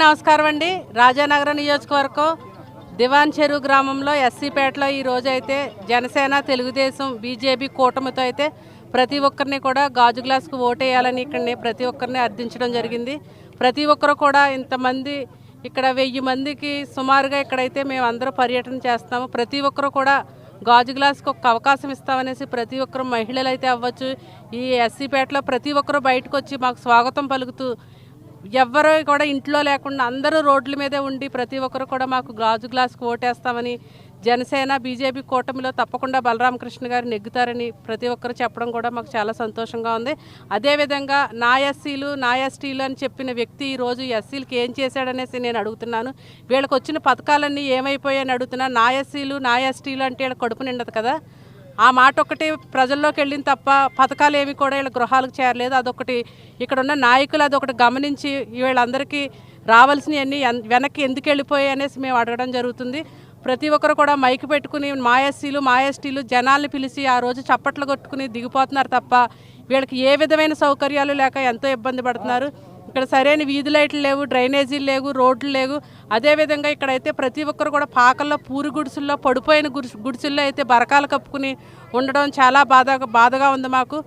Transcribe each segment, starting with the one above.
నమస్కారం అండి. రాజానగరం నియోజకవర్గం దివాన్ చెరువు గ్రామంలో ఎస్సీపేటలో ఈ రోజైతే అయితే జనసేన తెలుగుదేశం బీజేపీ కూటమితో అయితే ప్రతి ఒక్కరిని కూడా గాజు గ్లాస్కు ఓటేయాలని ఇక్కడిని ప్రతి ఒక్కరిని అర్థించడం జరిగింది. ప్రతి ఒక్కరు కూడా ఇంతమంది ఇక్కడ వెయ్యి మందికి సుమారుగా ఇక్కడైతే మేము అందరూ పర్యటన చేస్తాము. ప్రతి ఒక్కరు కూడా గాజు గ్లాస్కి ఒక అవకాశం ఇస్తామనేసి ప్రతి ఒక్కరు మహిళలు అయితే అవ్వచ్చు. ఈ ఎస్సీపేటలో ప్రతి ఒక్కరు బయటకు వచ్చి మాకు స్వాగతం పలుకుతూ ఎవ్వరూ కూడా ఇంట్లో లేకుండా అందరూ రోడ్ల మీదే ఉండి ప్రతి ఒక్కరు కూడా మాకు గాజు గ్లాసుకు ఓటేస్తామని జనసేన బీజేపీ కూటమిలో తప్పకుండా బలరామకృష్ణ గారు నెగ్గుతారని ప్రతి ఒక్కరు చెప్పడం కూడా మాకు చాలా సంతోషంగా ఉంది. అదేవిధంగా నా ఎస్సీలు నా ఎస్టీలు అని చెప్పిన వ్యక్తి ఈరోజు ఎస్సీలకి ఏం చేశాడనేసి నేను అడుగుతున్నాను. వీళ్ళకి వచ్చిన పథకాలన్నీ ఏమైపోయాయని అడుగుతున్నాను నా ఎస్సీలు నా ఎస్టీలు అంటే వీళ్ళ కడుపు నిండదు కదా. ఆ మాట ఒకటి ప్రజల్లోకి వెళ్ళింది తప్ప పథకాలు ఏమి కూడా వీళ్ళ గృహాలకు చేరలేదు. అదొకటి ఇక్కడ ఉన్న నాయకులు అదొకటి గమనించి వీళ్ళందరికీ రావాల్సినవన్నీ ఎన్- వెనక్కి ఎందుకు వెళ్ళిపోయాయి అనేసి మేము అడగడం జరుగుతుంది. ప్రతి ఒక్కరు కూడా మైక్ పెట్టుకుని మా ఎస్సీలు మా ఎస్టీలు జనాల్ని పిలిచి ఆ రోజు చప్పట్లు కొట్టుకుని దిగిపోతున్నారు తప్ప వీళ్ళకి ఏ విధమైన సౌకర్యాలు లేక ఎంతో ఇబ్బంది పడుతున్నారు. ఇక్కడ సరైన వీధి లైట్లు లేవు డ్రైనేజీలు లేవు రోడ్లు లేవు. అదేవిధంగా ఇక్కడైతే ప్రతి ఒక్కరు కూడా పాకల్లో పూరి గుడిసెల్లో పడిపోయిన గుడిసె గుడిసెల్లో అయితే బరకాలు కప్పుకుని ఉండడం చాలా బాధ బాధగా ఉంది మాకు.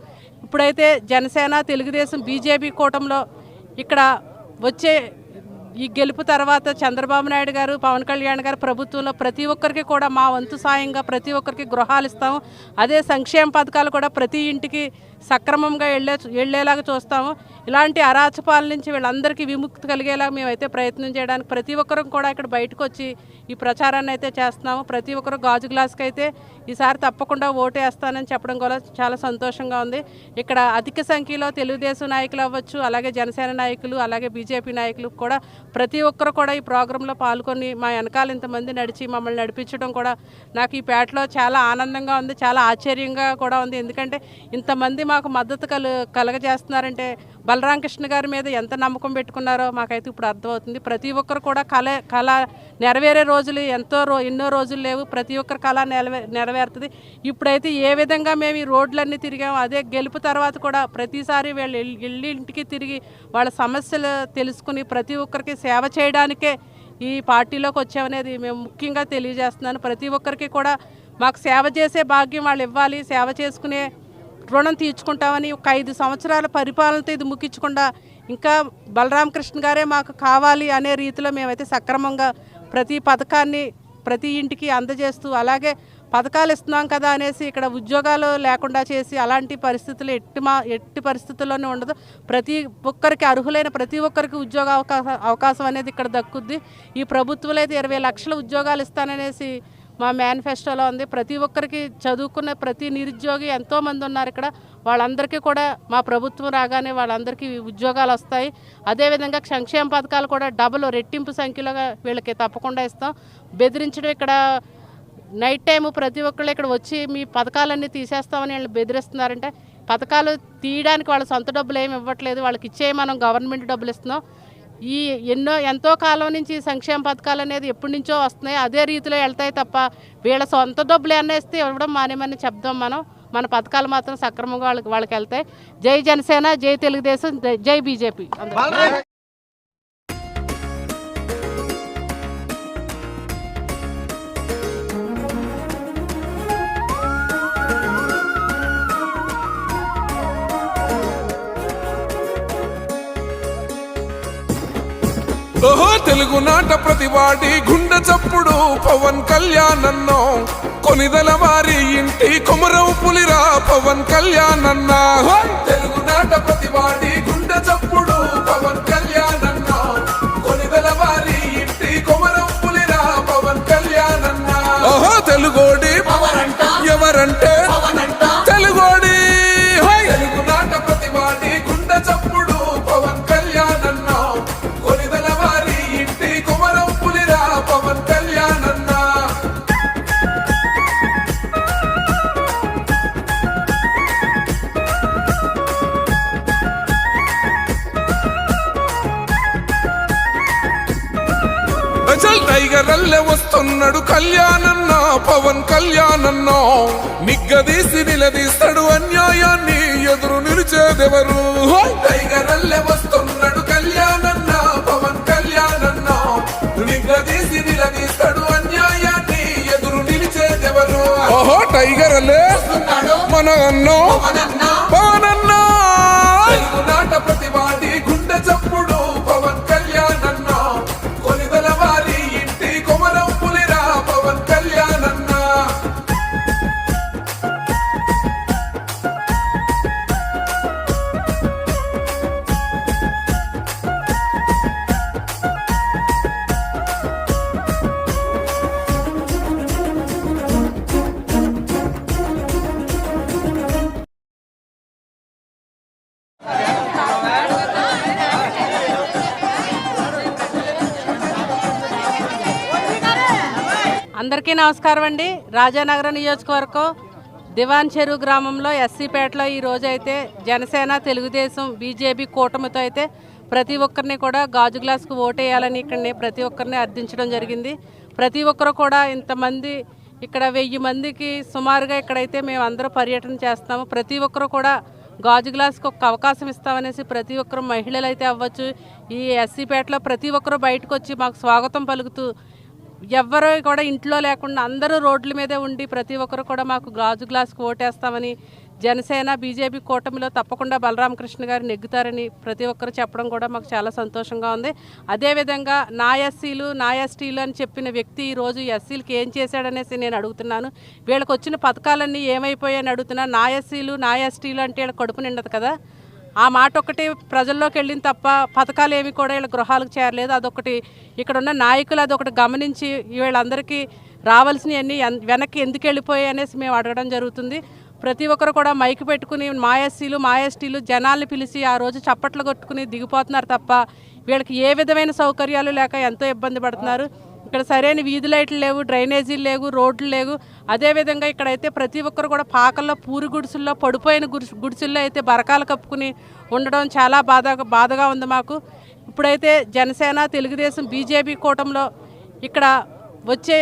ఇప్పుడైతే జనసేన తెలుగుదేశం బీజేపీ కూటమిలో ఇక్కడ వచ్చే ఈ గెలుపు తర్వాత చంద్రబాబు నాయుడు గారు పవన్ కళ్యాణ్ గారు ప్రభుత్వంలో ప్రతి ఒక్కరికి కూడా మా వంతు సాయంగా ప్రతి ఒక్కరికి గృహాలు ఇస్తాము. అదే సంక్షేమ పథకాలు కూడా ప్రతి ఇంటికి సక్రమంగా వెళ్ళే వెళ్ళేలాగా చూస్తాము. ఇలాంటి అరాచపాల నుంచి వీళ్ళందరికీ విముక్తి కలిగేలా మేమైతే ప్రయత్నం చేయడానికి ప్రతి ఒక్కరూ కూడా ఇక్కడ బయటకు వచ్చి ఈ ప్రచారాన్ని అయితే చేస్తున్నాము. ప్రతి ఒక్కరు గాజు గ్లాస్కి అయితే ఈసారి తప్పకుండా ఓటు వేస్తానని చెప్పడం కూడా చాలా సంతోషంగా ఉంది. ఇక్కడ అధిక సంఖ్యలో తెలుగుదేశం నాయకులు అవ్వచ్చు అలాగే జనసేన నాయకులు అలాగే బీజేపీ నాయకులు కూడా ప్రతి ఒక్కరు కూడా ఈ ప్రోగ్రాంలో పాల్గొని మా వెనకాల ఇంతమంది నడిచి మమ్మల్ని నడిపించడం కూడా నాకు ఈ పేటలో చాలా ఆనందంగా ఉంది చాలా ఆశ్చర్యంగా కూడా ఉంది. ఎందుకంటే ఇంతమంది మాకు మద్దతు కలు కలగజేస్తున్నారంటే బలరామకృష్ణ గారి మీద ఎంత నమ్మకం పెట్టుకున్నారో మాకైతే ఇప్పుడు అర్థమవుతుంది. ప్రతి ఒక్కరు కూడా కళ కళ నెరవేరే రోజులు ఎంతో రో ఎన్నో రోజులు లేవు. ప్రతి ఒక్కరు కళ నెరవే నెరవేరుతుంది. ఇప్పుడైతే ఏ విధంగా మేము ఈ రోడ్లన్నీ తిరిగాము అదే గెలుపు తర్వాత కూడా ప్రతిసారి వీళ్ళు వెళ్ళి ఇల్లు ఇంటికి తిరిగి వాళ్ళ సమస్యలు తెలుసుకుని ప్రతి ఒక్కరికి సేవ చేయడానికే ఈ పార్టీలోకి వచ్చామనేది మేము ముఖ్యంగా తెలియజేస్తున్నాను. ప్రతి ఒక్కరికి కూడా మాకు సేవ చేసే భాగ్యం వాళ్ళు ఇవ్వాలి. సేవ చేసుకునే రుణం తీర్చుకుంటామని ఒక ఐదు సంవత్సరాల పరిపాలనతో ఇది ముగించకుండా ఇంకా బలరామకృష్ణ గారే మాకు కావాలి అనే రీతిలో మేమైతే సక్రమంగా ప్రతి పథకాన్ని ప్రతి ఇంటికి అందజేస్తూ అలాగే పథకాలు ఇస్తున్నాం కదా అనేసి ఇక్కడ ఉద్యోగాలు లేకుండా చేసి అలాంటి పరిస్థితులు ఎట్టి మా ఎట్టి పరిస్థితుల్లోనే ఉండదు. ప్రతి ఒక్కరికి అర్హులైన ప్రతి ఒక్కరికి ఉద్యోగ అవకాశం అవకాశం అనేది ఇక్కడ దక్కుద్ది. ఈ ప్రభుత్వం అయితే ఇరవై లక్షల ఉద్యోగాలు ఇస్తాననేసి మా మేనిఫెస్టోలో ఉంది. ప్రతి ఒక్కరికి చదువుకున్న ప్రతి నిరుద్యోగి ఎంతోమంది ఉన్నారు ఇక్కడ. వాళ్ళందరికీ కూడా మా ప్రభుత్వం రాగానే వాళ్ళందరికీ ఉద్యోగాలు వస్తాయి. అదేవిధంగా సంక్షేమ పథకాలు కూడా డబుల్ రెట్టింపు సంఖ్యలో వీళ్ళకి తప్పకుండా ఇస్తాం. బెదిరించడం ఇక్కడ నైట్ టైము ప్రతి ఒక్కళ్ళు ఇక్కడ వచ్చి మీ పథకాలన్నీ తీసేస్తామని వీళ్ళు బెదిరిస్తున్నారంటే పథకాలు తీయడానికి వాళ్ళ సొంత డబ్బులు ఏమి ఇవ్వట్లేదు. వాళ్ళకి ఇచ్చే మనం గవర్నమెంట్ డబ్బులు ఇస్తున్నాం. ఈ ఎన్నో ఎంతో కాలం నుంచి సంక్షేమ పథకాలు అనేది ఎప్పటి నుంచో వస్తున్నాయి. అదే రీతిలో వెళ్తాయి తప్ప వీళ్ళ సొంత డబ్బులు అనేస్తే ఇవ్వడం మానేమని చెప్దాం మనం. మన పథకాలు మాత్రం సక్రమంగా వాళ్ళకి వాళ్ళకి వెళ్తాయి. జై జనసేన జై తెలుగుదేశం జై బీజేపీ. ఓహో తెలుగునాట ప్రతివాడి గుండె చప్పుడు పవన్ కళ్యాణ్ అన్నో కొనిదల వారి ఇంటి కొమరవు పులిరా పవన్ కళ్యాణ్ అన్నా హోయ్! తెలుగునాట ప్రతివాడి వస్తున్నాడు కళ్యాణన్న పవన్ కళ్యాణన్న. నిగ్గదీసి నిలదీస్తాడు అన్యాయాన్ని ఎదురు నిలిచేదెవరు! టైగరల్లె వస్తున్నాడు కళ్యాణన్న పవన్ కళ్యాణన్న. నిగ్గదీసి నిలదీస్తాడు అన్యాయాన్ని ఎదురు నిలిచేదెవరు? ఓహో టైగర్ అల్లే మన అన్నో! అందరికీ నమస్కారం అండి. రాజానగరం నియోజకవర్గం దివాన్ చెరువు గ్రామంలో ఎస్సీపేటలో ఈ రోజు అయితే జనసేన తెలుగుదేశం బీజేపీ కూటమితో అయితే ప్రతి ఒక్కరిని కూడా గాజు గ్లాస్కు ఓటేయాలని ఇక్కడిని ప్రతి ఒక్కరిని అర్థించడం జరిగింది. ప్రతి ఒక్కరు కూడా ఇంతమంది ఇక్కడ వెయ్యి మందికి సుమారుగా ఇక్కడైతే మేము అందరూ పర్యటన చేస్తాము ప్రతి ఒక్కరు కూడా గాజు గ్లాస్కి ఒక అవకాశం ఇస్తామనేసి ప్రతి ఒక్కరు మహిళలు అయితే అవ్వచ్చు. ఈ ఎస్సీపేటలో ప్రతి ఒక్కరు బయటకు వచ్చి మాకు స్వాగతం పలుకుతూ ఎవ్వరు కూడా ఇంట్లో లేకుండా అందరూ రోడ్ల మీదే ఉండి ప్రతి ఒక్కరు కూడా మాకు గాజు గ్లాసుకు ఓటేస్తామని జనసేన బీజేపీ కూటమిలో తప్పకుండా బలరామకృష్ణ గారు నెగ్గుతారని ప్రతి ఒక్కరు చెప్పడం కూడా మాకు చాలా సంతోషంగా ఉంది. అదేవిధంగా నా ఎస్సీలు నా ఎస్టీలు అని చెప్పిన వ్యక్తి ఈరోజు ఎస్సీలకి ఏం చేశాడనేసి నేను అడుగుతున్నాను. వీళ్ళకి వచ్చిన పథకాలన్నీ ఏమైపోయాయని అడుగుతున్నా. నా ఎస్సీలు నా ఎస్టీలు అంటే వీళ్ళ కడుపు నిండదు కదా. ఆ మాట ఒకటి ప్రజల్లోకి వెళ్ళింది తప్ప పథకాలు ఏమి కూడా వీళ్ళ గృహాలకు చేరలేదు. అదొకటి ఇక్కడ ఉన్న నాయకులు అదొకటి గమనించి వీళ్ళందరికీ రావాల్సినవన్నీ ఎన్- వెనక్కి ఎందుకు వెళ్ళిపోయాయి అనేసి మేము అడగడం జరుగుతుంది. ప్రతి ఒక్కరు కూడా మైక్ పెట్టుకుని మా ఎస్సీలు మా ఎస్టీలు జనాల్ని పిలిచి ఆ రోజు చప్పట్లు కొట్టుకుని దిగిపోతున్నారు తప్ప వీళ్ళకి ఏ విధమైన సౌకర్యాలు లేక ఎంతో ఇబ్బంది పడుతున్నారు. ఇక్కడ సరైన వీధి లైట్లు లేవు డ్రైనేజీలు లేవు రోడ్లు లేవు. అదేవిధంగా ఇక్కడైతే ప్రతి ఒక్కరు కూడా పాకల్లో పూరి గుడిసెల్లో పడిపోయిన గుడిసె గుడిసెల్లో అయితే బరకాలు కప్పుకుని ఉండడం చాలా బాధ బాధగా ఉంది మాకు. ఇప్పుడైతే జనసేన తెలుగుదేశం బీజేపీ కూటమిలో ఇక్కడ వచ్చే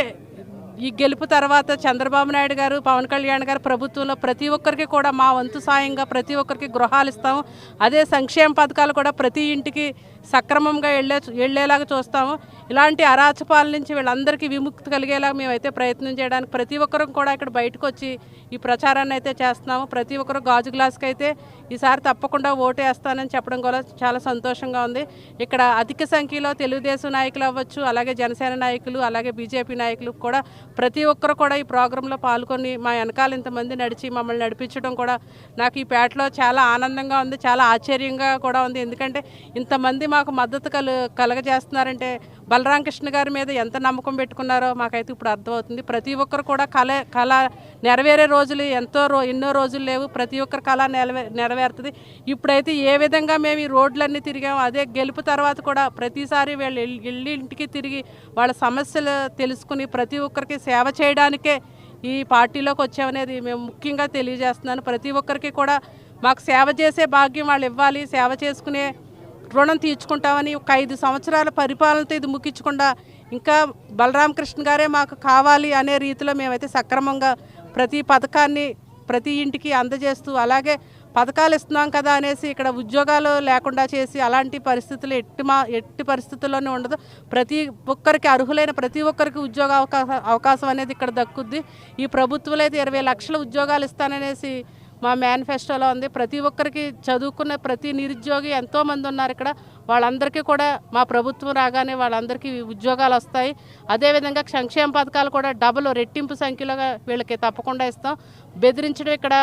ఈ గెలుపు తర్వాత చంద్రబాబు నాయుడు గారు పవన్ కళ్యాణ్ గారు ప్రభుత్వంలో ప్రతి ఒక్కరికి కూడా మా వంతు సాయంగా ప్రతి ఒక్కరికి గృహాలు ఇస్తాము. అదే సంక్షేమ పథకాలు కూడా ప్రతి ఇంటికి సక్రమంగా వెళ్ళే వెళ్ళేలాగా చూస్తాము. ఇలాంటి అరాచపాల నుంచి వీళ్ళందరికీ విముక్తి కలిగేలాగా మేమైతే ప్రయత్నం చేయడానికి ప్రతి ఒక్కరం కూడా ఇక్కడ బయటకు వచ్చి ఈ ప్రచారాన్ని అయితే చేస్తున్నాము. ప్రతి ఒక్కరు గాజు గ్లాస్కి అయితే ఈసారి తప్పకుండా ఓటు వేస్తానని చెప్పడం కూడా చాలా సంతోషంగా ఉంది. ఇక్కడ అధిక సంఖ్యలో తెలుగుదేశం నాయకులు అవ్వచ్చు అలాగే జనసేన నాయకులు అలాగే బీజేపీ నాయకులు కూడా ప్రతి ఒక్కరు కూడా ఈ ప్రోగ్రాంలో పాల్గొని మా వెనకాల ఇంతమంది నడిచి మమ్మల్ని నడిపించడం కూడా నాకు ఈ పేటలో చాలా ఆనందంగా ఉంది చాలా ఆశ్చర్యంగా కూడా ఉంది. ఎందుకంటే ఇంతమంది మాకు మద్దతు కలు కలగజేస్తున్నారంటే బలరామకృష్ణ గారి మీద ఎంత నమ్మకం పెట్టుకున్నారో మాకైతే ఇప్పుడు అర్థమవుతుంది. ప్రతి ఒక్కరు కూడా కళ కళ నెరవేరే రోజులు ఎంతో రో ఎన్నో రోజులు లేవు. ప్రతి ఒక్కరి కళ నెరవే నెరవేరుతుంది. ఇప్పుడైతే ఏ విధంగా మేము ఈ రోడ్లన్నీ తిరిగాము అదే గెలుపు తర్వాత కూడా ప్రతిసారి వీళ్ళు వెళ్ళి ఇంటికి తిరిగి వాళ్ళ సమస్యలు తెలుసుకుని ప్రతి ఒక్కరికి సేవ చేయడానికే ఈ పార్టీలోకి వచ్చామనేది మేము ముఖ్యంగా తెలియజేస్తున్నాను. ప్రతి ఒక్కరికి కూడా మాకు సేవ చేసే భాగ్యం వాళ్ళు ఇవ్వాలి. సేవ చేసుకునే రుణం తీర్చుకుంటామని ఒక ఐదు సంవత్సరాల పరిపాలనతో ఇది ముగించకుండా ఇంకా బలరామకృష్ణ గారే మాకు కావాలి అనే రీతిలో మేమైతే సక్రమంగా ప్రతి పథకాన్ని ప్రతి ఇంటికి అందజేస్తూ అలాగే పథకాలు ఇస్తున్నాం కదా అనేసి ఇక్కడ ఉద్యోగాలు లేకుండా చేసి అలాంటి పరిస్థితులు ఎట్టి మా ఎట్టి పరిస్థితుల్లోనే ఉండదు. ప్రతి ఒక్కరికి అర్హులైన ప్రతి ఒక్కరికి ఉద్యోగ అవకాశం అవకాశం అనేది ఇక్కడ దక్కుద్ది. ఈ ప్రభుత్వంలో అయితే ఇరవై లక్షల ఉద్యోగాలు ఇస్తాననేసి మా మేనిఫెస్టోలో ఉంది. ప్రతి ఒక్కరికి చదువుకున్న ప్రతి నిరుద్యోగి ఎంతోమంది ఉన్నారు ఇక్కడ. వాళ్ళందరికీ కూడా మా ప్రభుత్వం రాగానే వాళ్ళందరికీ ఉద్యోగాలు వస్తాయి. అదేవిధంగా సంక్షేమ పథకాలు కూడా డబుల్ రెట్టింపు సంఖ్యలో వీళ్ళకి తప్పకుండా ఇస్తాం. బెదిరించడం ఇక్కడ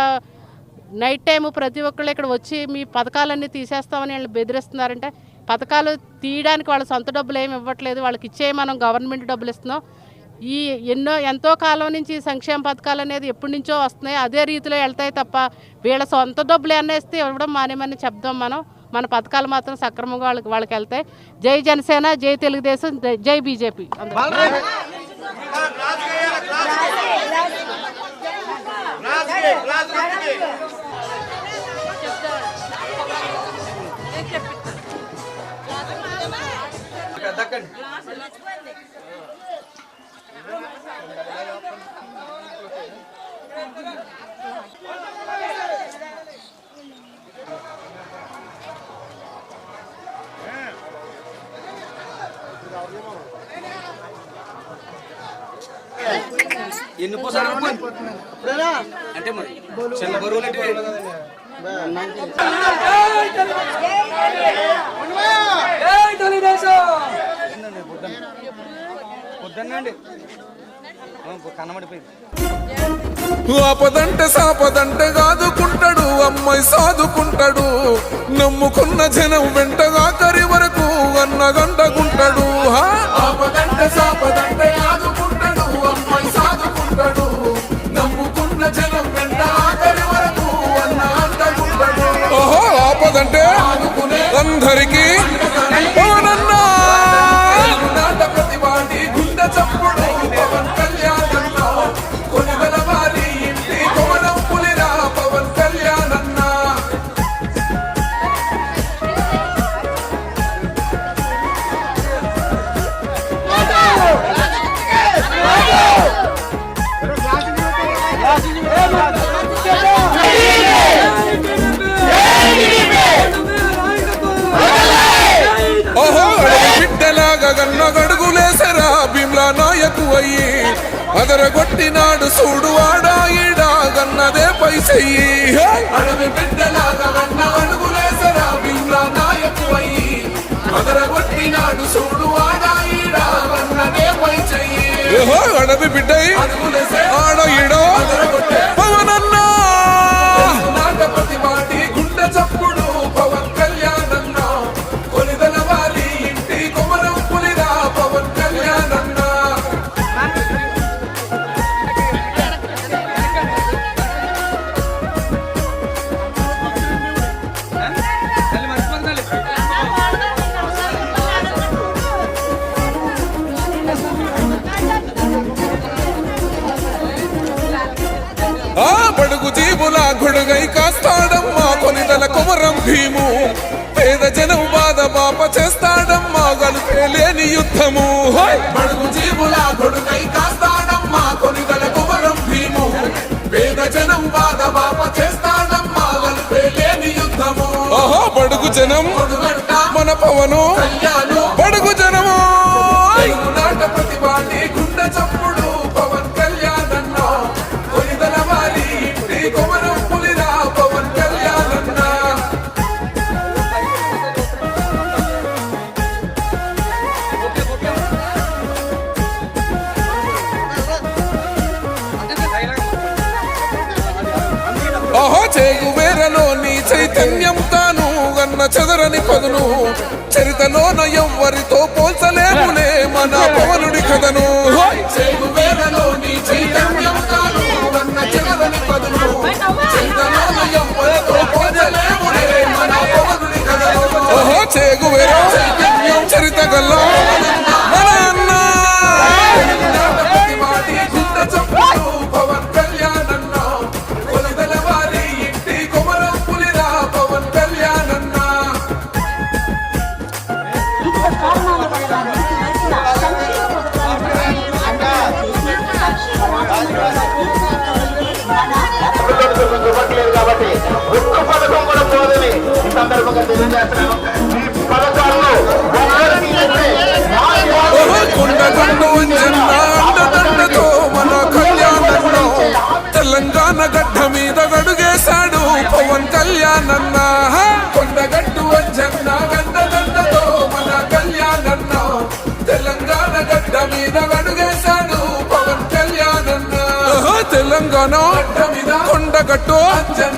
నైట్ టైం ప్రతి ఒక్కళ్ళు ఇక్కడ వచ్చి మీ పథకాలన్నీ తీసేస్తామని వీళ్ళు బెదిరిస్తున్నారంటే పథకాలు తీయడానికి వాళ్ళ సొంత డబ్బులు ఏమి ఇవ్వట్లేదు. వాళ్ళకి ఇచ్చే మనం గవర్నమెంట్ డబ్బులు ఇస్తున్నాం. ఈ ఎన్నో ఎంతో కాలం నుంచి సంక్షేమ పథకాలు అనేది ఎప్పటి నుంచో వస్తున్నాయి. అదే రీతిలో వెళ్తాయి తప్ప వీళ్ళ సొంత డబ్బులు ఎన్నేస్తే ఇవ్వడం మానేమని చెప్దాం మనం. మన పథకాలు మాత్రం సక్రమంగా వాళ్ళకి వాళ్ళకి వెళ్తాయి. జై జనసేన జై తెలుగుదేశం జై- జై బీజేపీ ఎన్ని పోసాడు అంటే మరి చిన్న బరువులు అంటే ఏయ్ పొద్దున్నండి ఆపదంటే సాపదంటే కాదుకుంటాడు అమ్మాయి సాదుకుంటాడు. నమ్ముకున్న జనం వెంటగా కరి వరకు అన్నగంటకుంటాడు హా? ఆపదంటే సాపదంటే సాదుకుంటాడు అదరగొట్టినాడు చూడు ఆడా ఈడా గన్నదే పైసెయ్యి! అడవి బిడ్డలాగా అదరగొట్టినాడు చూడు పైసెయ్యి. అడవి బిడ్డ. ఆడ ఈడో యుద్ధము హోయ్! బడుగు జీవుల గొడుగై కాస్తాడమ్మా కొనిదల కొమరం భీము. పేద జనం బాధ పాప చేస్తాడమ్మా గలుపే లేని యుద్ధము. ఓహో బడుగు జనం. మన పవను. బడుగు వేరలో నీ చైతన్యం తాను గన్న చెదరని పదును. చరితలోన ఎవ్వరితో పోల్చలేములే మన పవనుడి కథను. నీ చైతన్యం తాను గన్న చెదరని పదును. చరితలోన ఎవ్వరితో పోల్చలేములే మన పవనుడి కథను. ఓహో! చేగు వేర చరిత గల్లా! ఒక్క పథకం కూడా పోదని ఈ సందర్భంగా తెలియజేస్తున్నాను ఈ పథకాల్లో తెలంగాణ గడ్డ మీద గడుగేశాడు పవన్ కళ్యాణ్ అన్న కొండగట్టు వంజన్న గండదండతో మన కళ్యాణన్న. తెలంగాణ గడ్డ మీద గడుగేశాడు పవన్ కళ్యాణ్ అన్న తెలంగాణ కొండగట్టు అంజన్న.